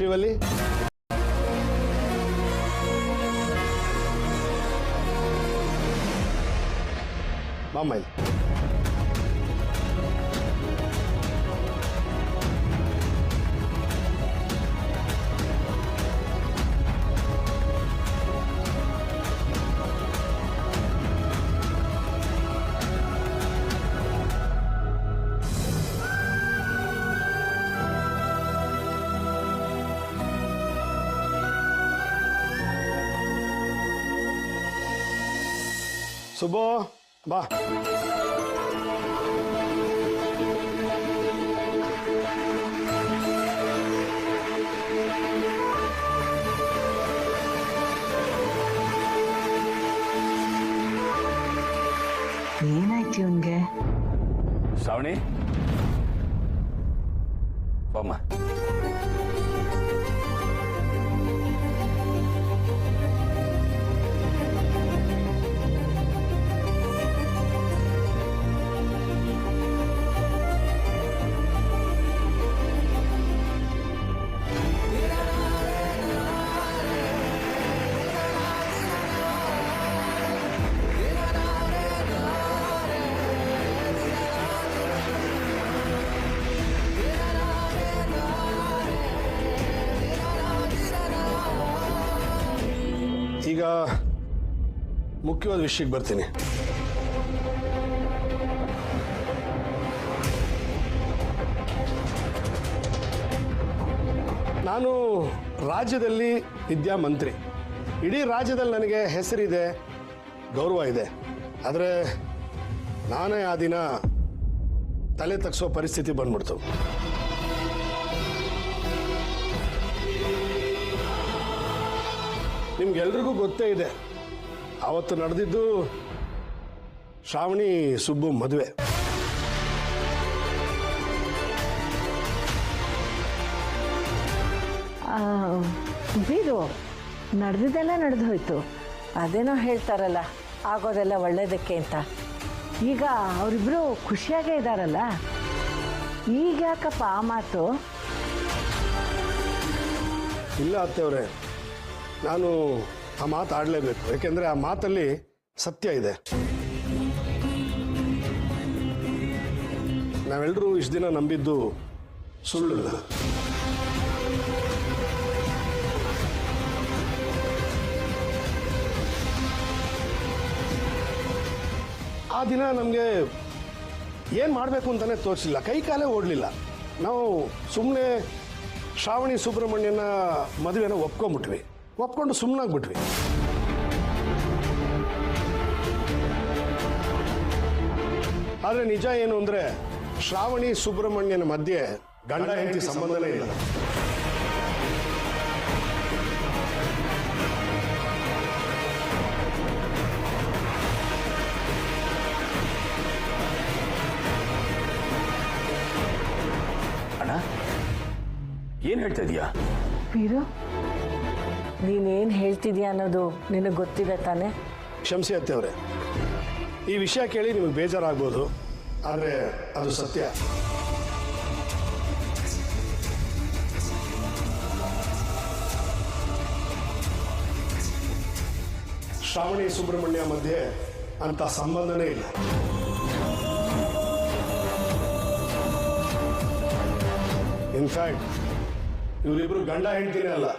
ಶ್ರೀವಲ್ಲಿ ಬಾಮ್ಮ ಇಲ್ಲಿ ಸುಬ್ಬು ಬಾ ಏನಾಯ್ತು ಇವನ್ಗೆ ಶ್ರಾವಣಿ ಬಮ್ಮ ಈಗ ಮುಖ್ಯವಾದ ವಿಷಯಕ್ಕೆ ಬರ್ತೀನಿ. ನಾನು ರಾಜ್ಯದಲ್ಲಿ ವಿದ್ಯಾಮಂತ್ರಿ ಇಡೀ ರಾಜ್ಯದಲ್ಲಿ ನನಗೆ ಹೆಸರಿದೆ, ಗೌರವ ಇದೆ. ಆದರೆ ನಾನೇ ಆ ದಿನ ತಲೆ ತಗ್ಸೋ ಪರಿಸ್ಥಿತಿ ಬಂದ್ಬಿಡ್ತು. ನಿಮ್ಗೆಲ್ರಿಗೂ ಗೊತ್ತೇ ಇದೆ. ಅವತ್ತು ನಡೆದಿದ್ದು ಶ್ರಾವಣಿ ಸುಬ್ಬು ಮದುವೆ. ಬೀರು ನಡೆದಿದ್ದೆಲ್ಲ ನಡೆದು ಹೋಯ್ತು ಅದೇನೋ ಹೇಳ್ತಾರಲ್ಲ ಆಗೋದೆಲ್ಲ ಒಳ್ಳೇದಕ್ಕೆ ಅಂತ. ಈಗ ಅವರಿಬ್ರು ಖುಷಿಯಾಗೇ ಇದ್ದಾರಲ್ಲ ಈಗ ಯಾಕಪ್ಪ ಆ ಮಾತು? ಇಲ್ಲ ಅತ್ತೆವ್ರೆ ನಾನು ಆ ಮಾತು ಆಡಲೇಬೇಕು. ಯಾಕೆಂದ್ರೆ ಆ ಮಾತಲ್ಲಿ ಸತ್ಯ ಇದೆ. ನಾವೆಲ್ಲರೂ ಇಷ್ಟು ದಿನ ನಂಬಿದ್ದು ಸುಳ್ಳು ಆ ದಿನ ನಮಗೆ ಏನು ಮಾಡಬೇಕು ಅಂತಲೇ ತೋರಿಸಿಲ್ಲ. ಕೈ ಕಾಲೇ ಓಡಲಿಲ್ಲ. ನಾವು ಸುಮ್ಮನೆ ಶ್ರಾವಣಿ ಸುಬ್ರಹ್ಮಣ್ಯನ ಮದುವೆನ ಒಪ್ಕೊಂಡ್ಬಿಟ್ವಿ. ಒಪ್ಕೊಂಡು ಸುಮ್ಮನಾಗ್ಬಿಟ್ವಿ ಆದರೆ ನಿಜ ಏನು ಅಂದರೆ ಶ್ರಾವಣಿ ಸುಬ್ರಹ್ಮಣ್ಯನ ಮಧ್ಯೆ ಗಂಡ ಹೆಂಡತಿ ಸಂಬಂಧನೇ ಇಲ್ಲ. ಅಣ್ಣ ಏನ್ ಹೇಳ್ತಾ ಇದೀಯಾ? ಬೀರು ನೀನೇನು ಹೇಳ್ತಿದ್ಯಾ ಅನ್ನೋದು ನಿನಗೆ ಗೊತ್ತಿದೆ ತಾನೆ? ಕ್ಷಮಿಸಿ ಅತ್ತೆವ್ರೆ ಈ ವಿಷಯ ಕೇಳಿ ನಿಮಗೆ ಬೇಜಾರಾಗ್ಬೋದು, ಆದರೆ ಅದು ಸತ್ಯ. ಶ್ರಾವಣಿ ಸುಬ್ರಹ್ಮಣ್ಯ ಮಧ್ಯೆ ಅಂತ ಸಂಬಂಧನೇ ಇಲ್ಲ. ಇನ್ಫ್ಯಾಕ್ಟ್ ಇವರಿಬ್ರು ಗಂಡ ಹೆಂಡ್ತಿನೇ ಅಲ್ಲ.